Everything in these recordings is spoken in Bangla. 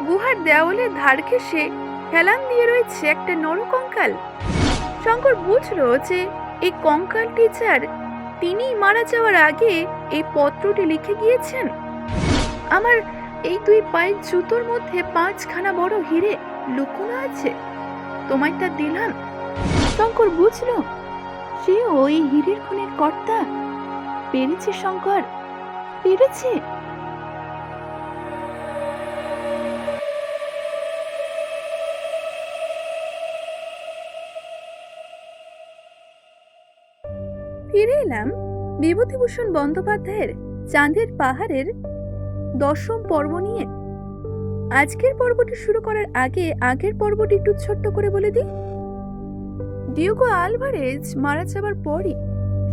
গুহার দেওয়ালের ধার ঘেঁষে হেলান দিয়ে রয়েছে একটা নরকঙ্কাল শঙ্কর বুঝল যে এই কঙ্কাল টিচার তিনি মারা যাওয়ার আগে এই পত্রটি লিখে গিয়েছেন। আমার এই দুই পায়ের জুতোর মধ্যে পাঁচখানা বড় হিরে লুকোনো আছে। তোমায় তা দিলাম। শঙ্কর বুঝলো সে ওই হিরের খুনের কর্তা। পেরেছে শঙ্কর, পেরেছে। ফিরে এলাম বিভূতিভূষণ বন্দ্যোপাধ্যায়ের চাঁদের পাহাড়ের দশম পর্ব নিয়ে। আজকের পর্বটি শুরু করার আগে আগের পর্বটি একটু ছোট্ট করে বলে দিই। ডিওগো আলভারেজ মারা যাবার পরই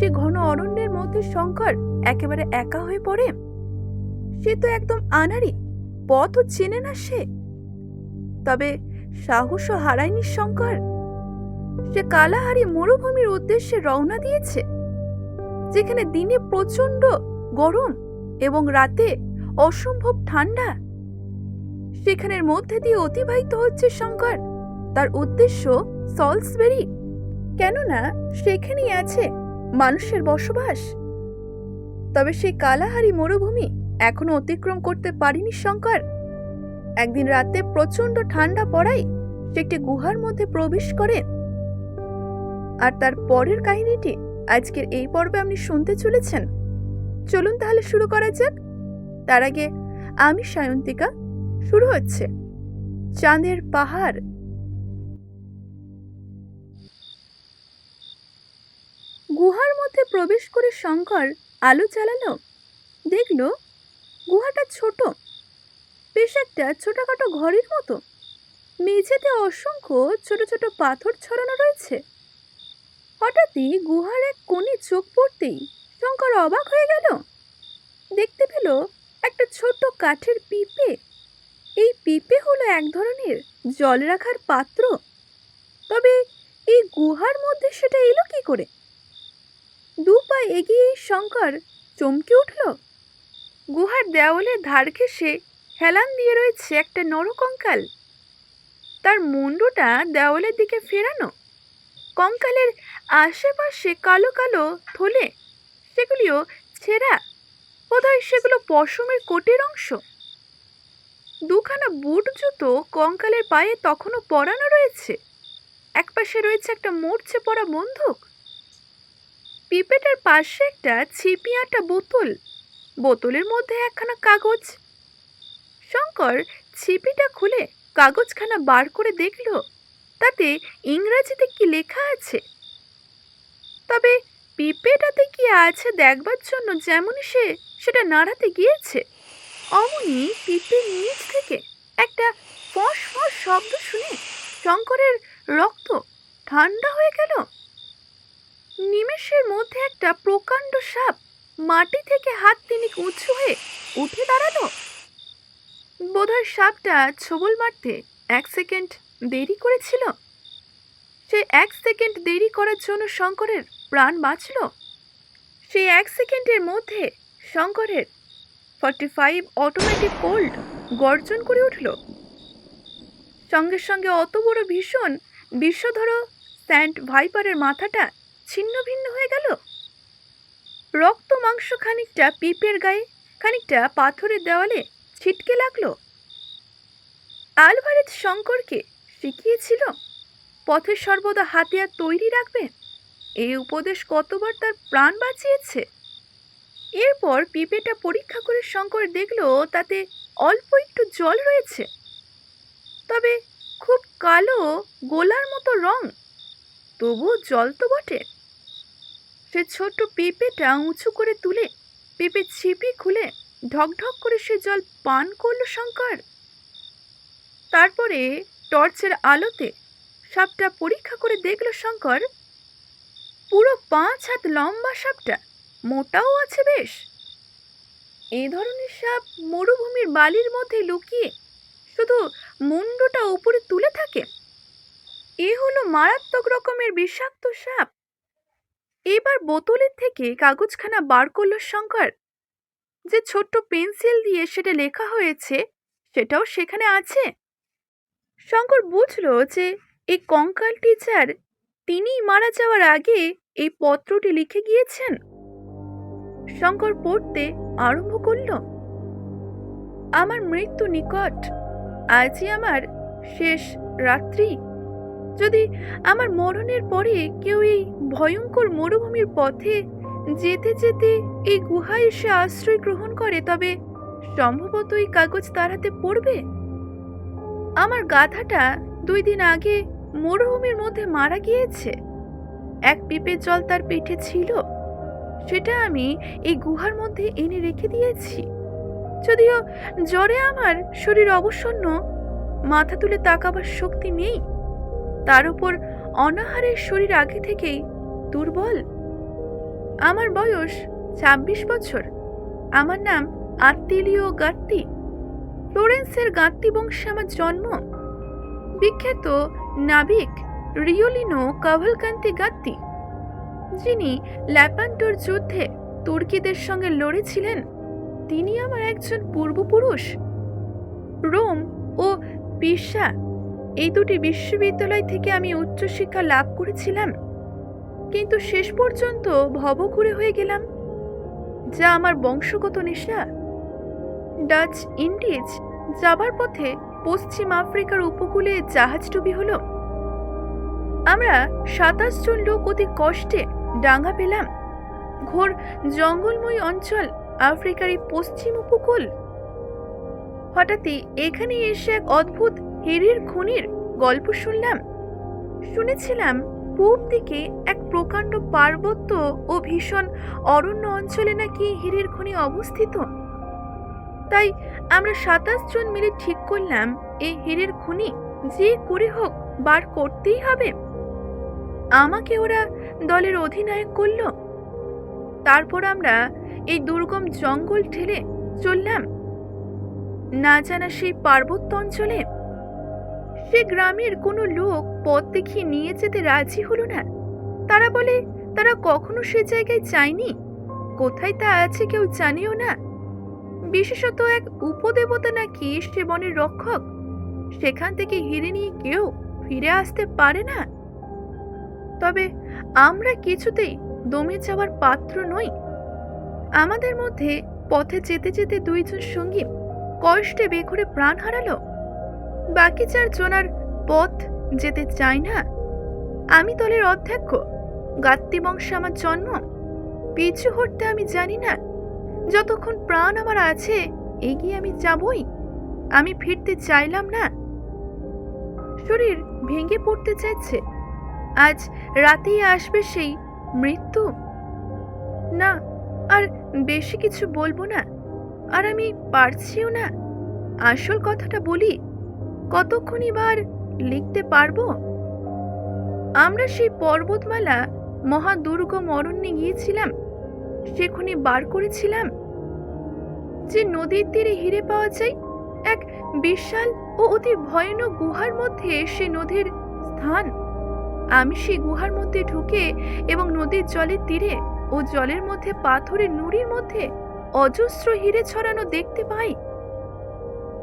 সে ঘন অরণ্যের মধ্যে শঙ্কর একেবারে একা হয়ে পড়ে। সে তো একদম আনারি পথও চেনে না সে। তবে সাহসও হারায়নি শঙ্কর। সে কালাহারি মরুভূমির উদ্দেশ্যে রওনা দিয়েছে। যেখানে দিনে প্রচণ্ড গরম এবং রাতে অসম্ভব ঠান্ডা। সেখানের মধ্যে দিয়ে অতিবাহিত হচ্ছে শঙ্কর। তার উদ্দেশ্য সলসবেরি। কেননা সেখানেই আছে মানুষের বসবাস। তবে সেই কালাহারি মরুভূমি এখনও অতিক্রম করতে পারিনি শঙ্কর। একদিন রাতে প্রচণ্ড ঠান্ডা পড়ায় সে একটি গুহার মধ্যে প্রবেশ করে। আর তার পরের কাহিনীটি আজকের এই পর্বে আপনি শুনতে চলেছেন? চলুন তাহলে শুরু করা যাক। তার আগে আমি সায়ন্তিকা, শুরু হচ্ছে চাঁদের পাহাড়। গুহার মধ্যে প্রবেশ করে শঙ্কর আলো জ্বালালো। দেখল গুহাটা ছোট, বেশ একটা ছোটখাটো ঘরের মতো। মেঝেতে অসংখ্য ছোট ছোট পাথর ছড়ানো রয়েছে। হঠাৎই গুহার এক কোণে চোখ পড়তেই শঙ্কর অবাক হয়ে গেল। দেখতে পেল একটা ছোট্ট কাঠের পিপে। এই পিপে হলো এক ধরনের জল রাখার পাত্র। তবে এই গুহার মধ্যে সেটা এলো কি করে? দু পা এগিয়ে শঙ্কর চমকে উঠল। গুহার দেওয়ালের ধার ঘেঁষে হেলান দিয়ে রয়েছে একটা নরকঙ্কাল। তার মুন্ডুটা দেওয়ালের দিকে ফেরানো। কঙ্কালের আশেপাশে কালো কালো থলে, সেগুলিও ছেঁড়া। বোধহয় সেগুলো পশমের কোটের অংশ। দুখানা বুট জুতো কঙ্কালের পায়ে তখনও পরানো রয়েছে। একপাশে রয়েছে একটা মরছে পড়া বন্দুক। পিপেটার পাশে একটা ছিপিয়াটা বোতল। বোতলের মধ্যে একখানা কাগজ। শঙ্কর ছিপিটা খুলে কাগজখানা বার করে দেখল। তাতে ইংরাজিতে কি লেখা আছে? তবে পিপেটাতে কি আছে দেখবার জন্য যেমনই সে সেটা নাড়াতে গিয়েছে? অমনি পিপের নিচ থেকে একটা ফস ফস শব্দ শুনে শঙ্করের রক্ত ঠান্ডা হয়ে গেল। নিমেষের মধ্যে একটা প্রকাণ্ড সাপ মাটি থেকে হাত তিনি উঁচু হয়ে উঠে দাঁড়াল। বোধহয় সাপটা ছবল মারতে এক সেকেন্ড দেরি করেছিল? সে এক সেকেন্ড দেরি করার জন্য শঙ্করের প্রাণ বাঁচল? সেই এক সেকেন্ডের মধ্যে শঙ্করের ফর্টি ফাইভ অটোমেটিক কোল্ড গর্জন করে উঠল। সঙ্গে সঙ্গে অত বড় ভীষণ বিশ্বধর স্যান্ট ভাইপারের মাথাটা ছিন্ন ভিন্ন হয়ে গেল। রক্ত মাংস খানিকটা পিপের গায়ে, খানিকটা পাথরের দেওয়ালে ছিটকে লাগল। আলভারেজ শঙ্করকে শিখিয়েছিল? পথে সর্বদা হাতিয়ার তৈরি রাখবে? এই উপদেশ কতবার তার প্রাণ বাঁচিয়েছে? এরপর পিপেটা পরীক্ষা করে শঙ্কর দেখল তাতে অল্প একটু জল রয়েছে। তবে খুব কালো, গোলার মতো রং। তবু জল তো বটে। সে ছোট্ট পেঁপেটা উঁচু করে তুলে পেঁপে ছিপি খুলে ঢকঢক করে সে জল পান করল শঙ্কর। তারপরে টর্চের আলোতে সাপটা পরীক্ষা করে দেখল শঙ্কর। পুরো পাঁচ হাত লম্বা সাপটা, মোটাও আছে বেশ। এই ধরনের সাপ মরুভূমির বালির মধ্যে লুকিয়ে শুধু মুন্ডটা উপরে তুলে থাকে। এ হলো মারাত্মক রকমের বিষাক্ত সাপ। এবার বোতলের থেকে কাগজখানা বার করল শঙ্কর। যে ছোট্ট পেন্সিল দিয়ে সেটা লেখা হয়েছে, সেটাও সেখানে আছে। শঙ্কর বুঝল যে এই কঙ্কাল টিচার তিনিই মারা যাওয়ার আগে এই পত্রটি লিখে গিয়েছেন। শঙ্কর পড়তে আরম্ভ করল, আমার মৃত্যু নিকট, আজই আমার শেষ রাত্রি। যদি আমার মরণের পরে কেউ এই ভয়ঙ্কর মরুভূমির পথে যেতে যেতে এই গুহায় এসে আশ্রয় গ্রহণ করে, তবে সম্ভবত এই কাগজ তার হাতে পড়বে? আমার গাধাটা দুই দিন আগে মরুভূমির মধ্যে মারা গিয়েছে। এক পিপের জল তার পেটে ছিল। সেটা আমি এই গুহার মধ্যে এনে রেখে দিয়েছি। যদিও জ্বরে আমার শরীর অবসন্ন, মাথা তুলে তাকাবার শক্তি নেই। তার উপর অনাহারের শরীর আগে থেকেই দুর্বল। আমার বয়স ২৬ বছর। আমার নাম আত্তিলিও গাত্তি। ফ্লোরেন্সের গাত্তি বংশে আমার জন্ম। বিখ্যাত নাবিক রিওলিনো কাভালকান্তি গাত্তি, যিনি ল্যাপান্টোর যুদ্ধে তুর্কিদের সঙ্গে লড়েছিলেন, তিনি আমার একজন পূর্বপুরুষ। রোম ও পিসা এই দুটি বিশ্ববিদ্যালয় থেকে আমি উচ্চশিক্ষা লাভ করেছিলাম, কিন্তু শেষ পর্যন্ত ভবঘুরে হয়ে গেলাম, যা আমার বংশগত নেশা। ডাচ ইন্ডিজ যাবার পথে পশ্চিম আফ্রিকার উপকূলে জাহাজ ডুবি হলো। আমরা সাতাশ জন লোক অতি কষ্টে ডাঙ্গা পেলাম। ঘোর জঙ্গলময় অঞ্চল, আফ্রিকার এই পশ্চিম উপকূল। হঠাৎই এখানে এসে এক অদ্ভুত হিরির খনির গল্প শুনলাম। শুনেছিলাম পূব দিকে এক প্রকাণ্ড পার্বত্য ও ভীষণ অরণ্য অঞ্চলে নাকি হিরের খনি অবস্থিত। তাই আমরা সাতাশ জন মিলে ঠিক করলাম, এই হীরের খুনি যে করে হোক বার করতেই হবে। আমাকে ওরা দলের অধিনায়ক করল। তারপর আমরা এই দুর্গম জঙ্গল ঠেলে চললাম। না জানা সেই পার্বত্য অঞ্চলে। সে গ্রামের কোনো লোক পথ দেখিয়ে নিয়ে যেতে রাজি হলো না। তারা বলে, তারা কখনো সে জায়গায় যায়নি? কোথায় তা আছে কেউ জানেও না? বিশেষত এক উপদেবতা নাকি সে বনের রক্ষক? সেখান থেকে হিরে নিয়ে কেউ ফিরে আসতে পারে না। তবে আমরা কিছুতেই দমে যাওয়ার পাত্র নই। আমাদের মধ্যে পথে যেতে যেতে দুইজন সঙ্গী কষ্টে বেঘরে প্রাণ হারালো। বাকি চারজন আর পথ যেতে চায় না। আমি দলের অধ্যক্ষ গাত্তি বংশে আমার জন্ম। পিছু হটতে আমি জানি না যতক্ষণ প্রাণ আমার আছে, এগিয়ে আমি যাবই। আমি ফিরতে চাইলাম না। শরীর ভেঙে পড়তে চাইছে। আজ রাতেই আসবে সেই মৃত্যু। না, আর বেশি কিছু বলব না। আর আমি পারছিও না। আসল কথাটা বলি, কতক্ষণই বার লিখতে পারব? আমরা সেই পর্বতমালা মহা দুর্গম অরণ্যে গিয়েছিলাম। সেখানে বার করেছিলাম। যে নদীর তীরে হিরে পাওয়া যায়, এক বিশাল ও অতি ভয়ানক গুহার মধ্যে সে নদীর স্থান। আমি সেই গুহার মধ্যে ঢুকে এবং নদীর জলের তীরে ও জলের মধ্যে পাথরের নুড়ির মধ্যে অজস্র হিরে ছড়ানো দেখতে পাই।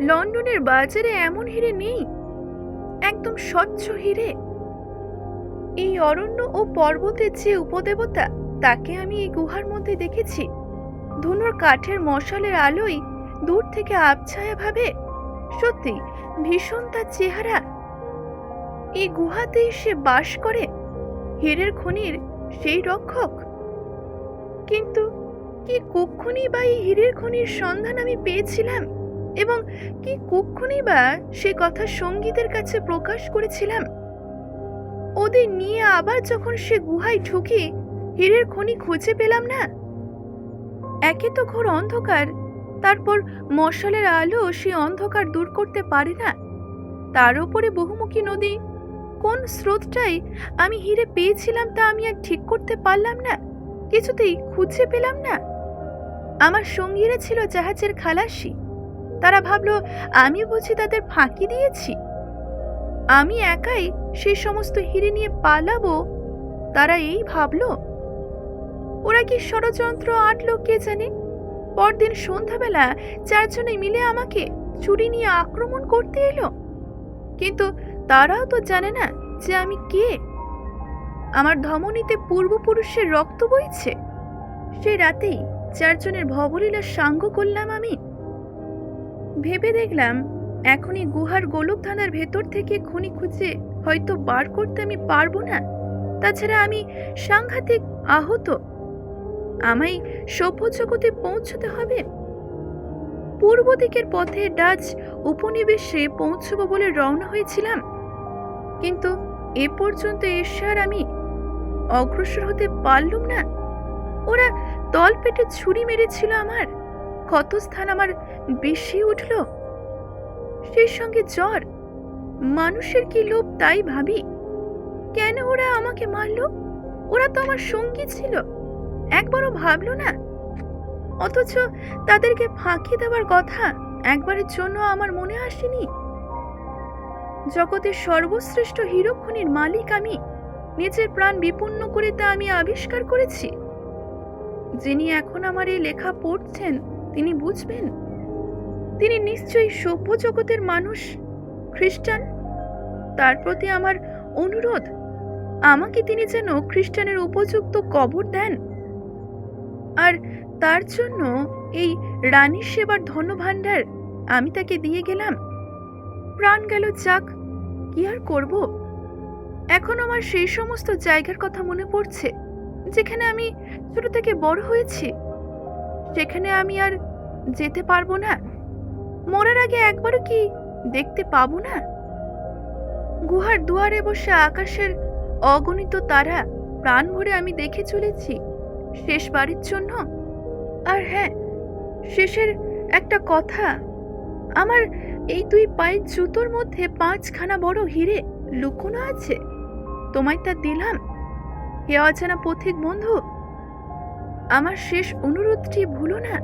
লন্ডনের বাজারে এমন হিরে নেই, একদম স্বচ্ছ হিরে। এই অরণ্য ও পর্বতের যে উপদেবতা তাকে আমি এই গুহার মধ্যে দেখেছি। ধুনোর কাঠের মশালের আলোই দূর থেকে আবছায়া ভাবে, সত্যি ভীষণ তার চেহারা। এই গুহাতেই সে বাস করে, হীরের খনির সেই রক্ষক। কিন্তু কি কক্ষণই বা এই হীরের খনির সন্ধান আমি পেয়েছিলাম এবং কি কক্ষণই বা সে কথা সঙ্গীতের কাছে প্রকাশ করেছিলাম? ওদের নিয়ে আবার যখন সে গুহায় ঢুকি হীরের খনি খুঁজে পেলাম না। একে তো ঘোর অন্ধকার, তারপর মশালের আলো সে অন্ধকার দূর করতে পারে না। তার উপরে বহুমুখী নদী, কোন স্রোতটাই আমি হিরে পেয়েছিলাম তা আমি আর ঠিক করতে পারলাম না, কিছুতেই খুঁজে পেলাম না। আমার সঙ্গীরা ছিল জাহাজের খালাসি, তারা ভাবলো, আমি বুঝি তাদের ফাঁকি দিয়েছি। আমি একাই সেই সমস্ত হিরে নিয়ে পালাবো? তারা এই ভাবলো। ওরা কি ষড়যন্ত্র আটলো কে জানে? পরদিন সন্ধ্যাবেলা চারজনে মিলে আমাকে চুরি নিয়ে আক্রমণ করতে এলো। কিন্তু তারাও তো জানে না যে আমি কে। আমার ধমনীতে পূর্বপুরুষের রক্ত বইছে। সেই রাতেই চারজনের ভবলীলা সাঙ্গ করলাম আমি। ভেবে দেখলাম এখনই গুহার গোলক থানার ভেতর থেকে খুনি খুঁজে হয়তো বার করতে আমি পারব না। তাছাড়া আমি সাংঘাতিক আহত। আমায় সভ্য জগতে পৌঁছতে হবে? পূর্ব দিকের পথে ডাচ উপনিবেশে পৌঁছবো বলে রওনা হয়েছিলাম। কিন্তু এ পর্যন্ত এসে আর আমি অগ্রসর হতে পারলুম না। ওরা তল পেটে ছুরি মেরেছিল আমার। কত ক্ষতস্থান আমার বেশি উঠল। সেই সঙ্গে জ্বর। মানুষের কি লোভ তাই ভাবি? কেন ওরা আমাকে মারল? ওরা তো আমার সঙ্গী ছিল। একবারও ভাবলো না? অথচ তাদেরকে ফাঁকি দেওয়ার কথা একবারের জন্য আমার মনে আসেনি। জগতের সর্বশ্রেষ্ঠ হীরকখনির মালিক আমি, নিজের প্রাণ বিপন্ন করে তা আমি আবিষ্কার করেছি। যিনি এখন আমার এই লেখা পড়ছেন, তিনি বুঝবেন? তিনি নিশ্চয়ই সভ্য জগতের মানুষ, খ্রিস্টান? তার প্রতি আমার অনুরোধ, আমাকে তিনি যেন খ্রিস্টানের উপযুক্ত কবর দেন। আর তার জন্য এই রানীর সেবার ধনভাণ্ডার আমি তাকে দিয়ে গেলাম। প্রাণ গেল যাক, কি আর করব? এখন আমার সেই সমস্ত জায়গার কথা মনে পড়ছে, যেখানে আমি ছোট থেকে বড় হয়েছি। সেখানে আমি আর যেতে পারব না। মরার আগে একবারও কি দেখতে পাবো না? গুহার দুয়ারে বসে আকাশের অগণিত তারা প্রাণ ভরে আমি দেখে চলেছি। শেষ বাড়ির জন্য? আর হ্যাঁ শেষের একটা কথা। আমার এই দুই পায়ের জুতোর মধ্যে পাঁচখানা বড় হিরে লুকোনো আছে। তোমায় তা দিলাম। হে অজানা পথিক বন্ধু, আমার শেষ অনুরোধটি ভুলো না।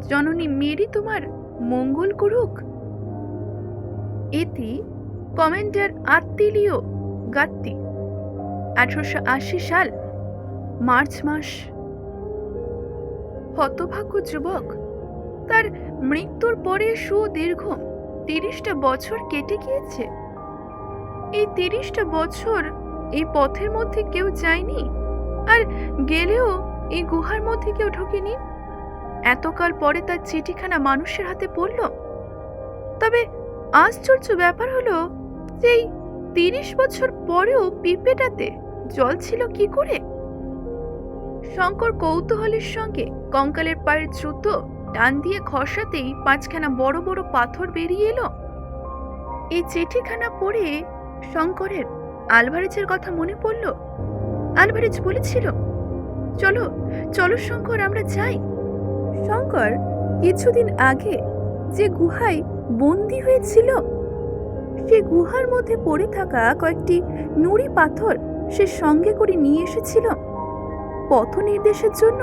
জননী মেরি তোমার মঙ্গল করুক। এটি কমেন্ডার আত্মিলিও গাত্তি, আঠারোশো আশি সাল মার্চ মাস। হতভাগ্য যুবক, তার মৃত্যুর পরে সুদীর্ঘ তিরিশটা বছর কেটে গিয়েছে। এই তিরিশটা বছর এই পথের মধ্যে কেউ যায়নি, আর গেলেও এই গুহার মধ্যে কেউ ঢোকেনি। এতকাল পরে তার চিঠিখানা মানুষের হাতে পড়ল। তবে আশ্চর্য ব্যাপার হলো যে তিরিশ বছর পরেও পিঁপেটাতে জল ছিল কি করে? শঙ্কর কৌতূহলের সঙ্গে কঙ্কালের পায়ের জুতো টান দিয়ে খসাতেই পাঁচখানা বড় বড় পাথর বেরিয়ে এলো। এই চিঠিখানা পড়ে শঙ্করের আলভারেজের কথা মনে পড়ল। আলভারেজ বলেছিল, চলো চলো শঙ্কর, আমরা যাই। শঙ্কর কিছুদিন আগে যে গুহায় বন্দি হয়েছিল, সে গুহার মধ্যে পড়ে থাকা কয়েকটি নুড়ি পাথর সে সঙ্গে করে নিয়ে এসেছিল। পথ নির্দেশের জন্য?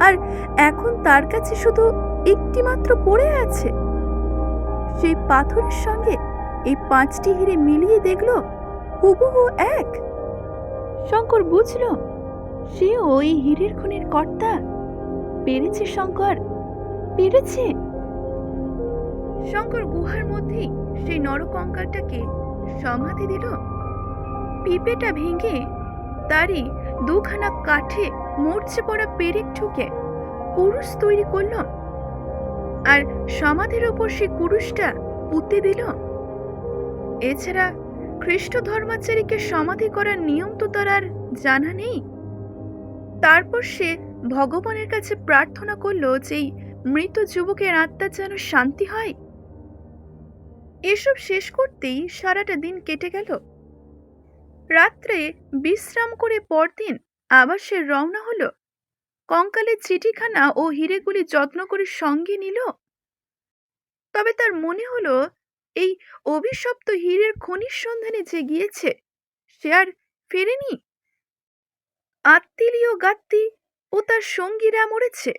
আর এখন তার কাছে শুধু একটি মাত্র পড়ে আছে? সেই পাথরের সঙ্গে এই পাঁচটি হিরে মিলিয়ে দেখল, হুবহু এক। শঙ্কর বুঝল সে ওই হীরের খনির কর্তা। পেরেছে শঙ্কর পেরেছে। শঙ্কর গুহার মধ্যেই সেই নরকঙ্কালটাকে সমাধি দিল। পিপেটা ভেঙে তারই দুখানা কাঠে মরচে পড়া পেরেক ঠুকে কুরুশ তৈরি করল আর সমাধির ওপর সে কুরুশটা পুঁতে দিল এছাড়া খ্রিস্ট ধর্মাচারীকে সমাধি করার নিয়ম তো তার আর জানা নেই। তারপর সে ভগবানের কাছে প্রার্থনা করল যে মৃত যুবকের আত্মার যেন শান্তি হয়। এসব শেষ করতেই সারাটা দিন কেটে গেল। রাত্রে বিশ্রাম করে পরদিন আবার সে রওনা হলো। কঙ্কালের চিঠিখানা ও হিরেগুলি যত্ন করে সঙ্গে নিল। তবে তার মনে হলো, এই অভিশপ্ত হীরের খনির সন্ধানে যে গিয়েছে, সে আর ফেরেনি। আত্মিলীয় গাত্তি ও তার সঙ্গীরা মরেছে,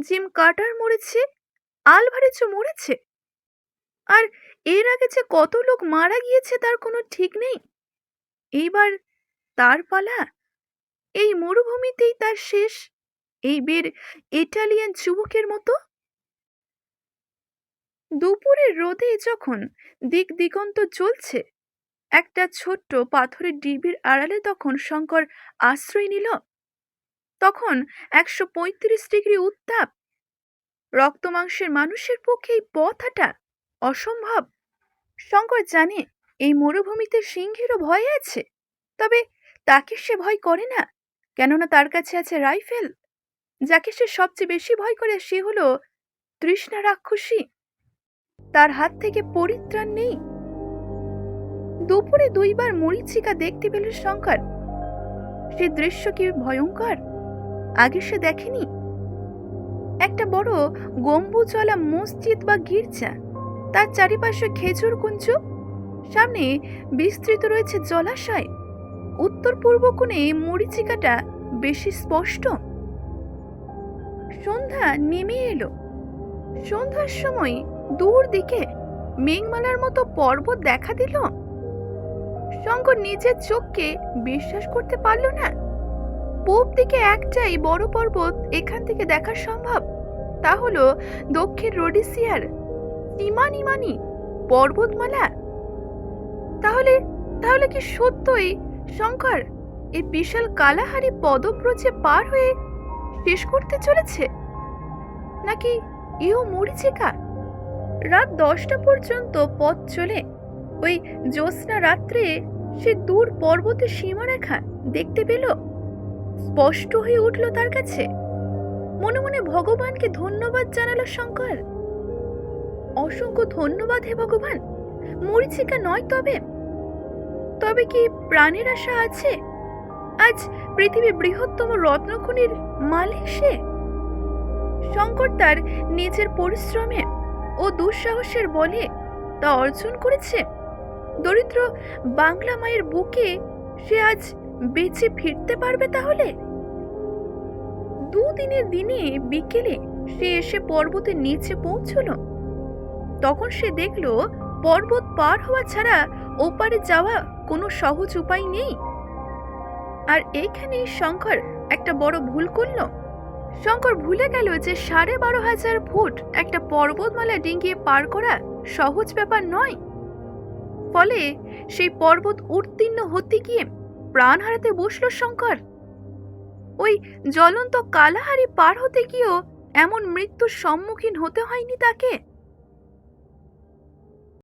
জিম কাটার মরেছে, আলভারেজও মরেছে। আর এর আগে যে কত লোক মারা গিয়েছে তার কোনো ঠিক নেই। এইবার তার পালা? এই মরুভূমিতেই তার শেষ? এই বের ইটালিয়ান যুবকের মতো? দুপুরের রোদে যখন দিক দিগন্ত জ্বলছে, একটা ছোট্ট পাথরের ডিবির আড়ালে তখন শঙ্কর আশ্রয় নিল। তখন একশো পঁয়ত্রিশ ডিগ্রি উত্তাপ। রক্তমাংসের মানুষের পক্ষে এই পথ হাঁটা অসম্ভব। শঙ্কর জানে এই মরুভূমিতে সিংহেরও ভয় আছে। তবে তাকে সে ভয় করে না, কেননা তার কাছে আছে রাইফেল। যাকে সে সবচেয়ে বেশি ভয় করে সে হলো তৃষ্ণা রাক্ষসী। তার হাত থেকে পরিত্রাণ নেই। দুপুরে দুইবার মরিচিকা দেখতে পেল শঙ্কর। সে দৃশ্য কি ভয়ঙ্কর? আগে সে দেখেনি। একটা বড় গম্বুজওয়ালা মসজিদ বা গির্জা, তার চারিপাশে খেজুর কুঞ্জ সামনে বিস্তৃত রয়েছে জলাশয়। উত্তর পূর্ব কোণে মরিচিকাটা বেশি স্পষ্ট। সন্ধ্যা নেমে এলো। সন্ধ্যার সময় দূর দিকে মেঘমালার মতো পর্বত দেখা দিল। শঙ্কর নিজের চোখকে বিশ্বাস করতে পারল না। পূব দিকে একটাই বড় পর্বত এখান থেকে দেখা সম্ভব। তা হলো দক্ষিণ রোডিসিয়ার ইমানি পর্বতমালা। তাহলে তাহলে কি সত্যই শঙ্কর, এই বিশাল কালাহারি পদব্রজে পার হয়ে শেষ করতে চলেছে? নাকি ইও মরিচিকা? রাত দশটা পর্যন্ত পথ চলে, ওই জ্যোৎস্না রাত্রে সে দূর পর্বতের সীমারেখা দেখতে পেল? স্পষ্ট হয়ে উঠল তার কাছে। মনে মনে ভগবানকে ধন্যবাদ জানালো শঙ্কর। অসংখ্য ধন্যবাদ হে ভগবান, মরিচিকা নয় তবে। তবে কি প্রাণের আশা আছে? আজ পৃথিবীর বৃহত্তম রত্নখনির মালিক সে? শঙ্কর তার নিজের পরিশ্রমে ও দুঃসাহসের বলে তা অর্জন করেছে। দরিদ্র বাংলা মায়ের বুকে সে আজ বেঁচে ফিরতে পারবে তাহলে? দুদিনের দিনে বিকেলে সে এসে পর্বতের নিচে পৌঁছল। তখন সে দেখল পর্বত পার হওয়া ছাড়া ওপারে যাওয়া কোনো সহজ উপায় নেই। আর এইখানেই শঙ্কর একটা বড় ভুল করল। শঙ্কর ভুলে গেল যে সাড়ে বারো হাজার ফুট একটা পর্বতমালা ডিঙ্গিয়ে পার করা সহজ ব্যাপার নয়। ফলে সেই পর্বত উত্তীর্ণ হতে গিয়ে প্রাণ হারাতে বসল শঙ্কর। ওই জ্বলন্ত কালাহারি পার হতে গিয়েও এমন মৃত্যুর সম্মুখীন হতে হয়নি তাকে।